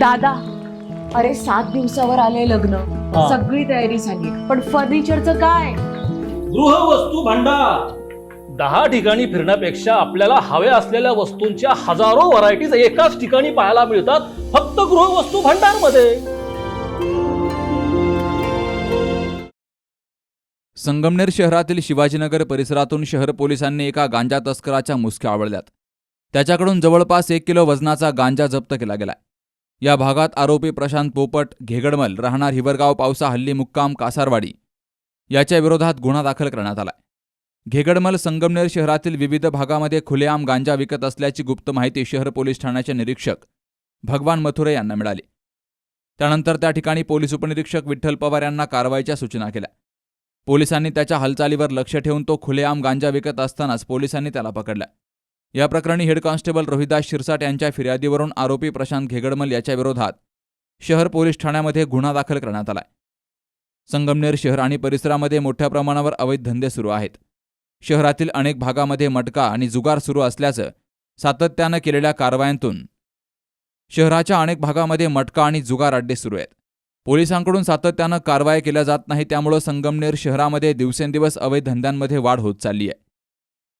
दादा अरे सात दिवसावर आले लग्न. हा. सगळी तयारी झाली. पण फर्निचरचं काय? गृहवस्तू भांडार. दहा ठिकाणी फिरण्यापेक्षा आपल्याला हव्या असलेल्या वस्तूंच्या हजारो व्हरायटीज एकाच ठिकाणी पाहायला मिळतात फक्त गृहवस्तू भांडारमध्ये संगमनेर शहरातील शिवाजीनगर परिसरातून शहर पोलिसांनी एका गांजा तस्कराच्या मुसक्या आवळल्यात. त्याच्याकडून जवळपास एक किलो वजनाचा गांजा जप्त केला गेलाय. या भागात आरोपी प्रशांत पोपट घेगडमल राहणार हिवरगाव पावसा हल्ली मुक्काम कासारवाडी याच्या विरोधात गुन्हा दाखल करण्यात आलाय. घेगडमल संगमनेर शहरातील विविध भागामध्ये खुलेआम गांजा विकत असल्याची गुप्त माहिती शहर पोलीस ठाण्याचे निरीक्षक भगवान मथुरे यांना मिळाली. त्यानंतर त्या ठिकाणी पोलीस उपनिरीक्षक विठ्ठल पवार यांना कारवाईच्या सूचना केल्या. पोलिसांनी त्याच्या हालचालीवर लक्ष ठेवून तो खुलेआम गांजा विकत असतानाच पोलिसांनी त्याला पकडला. या प्रकरणी हेड कॉन्स्टेबल रोहिदास शिरसाट यांच्या फिर्यादीवरून आरोपी प्रशांत घेगडमल याच्या विरोधात शहर पोलीस ठाण्यामध्ये गुन्हा दाखल करण्यात आलाय. संगमनेर शहर आणि परिसरामध्ये मोठ्या प्रमाणावर अवैध धंदे सुरू आहेत. शहरातील अनेक भागामध्ये मटका आणि जुगार सुरू असल्याचं सातत्यानं केलेल्या कारवायांतून शहराच्या अनेक भागामध्ये मटका आणि जुगार अड्डे सुरू आहेत. पोलिसांकडून सातत्यानं कारवाया केल्या जात नाही त्यामुळं संगमनेर शहरामध्ये दिवसेंदिवस अवैध धंद्यांमध्ये वाढ होत चालली आहे.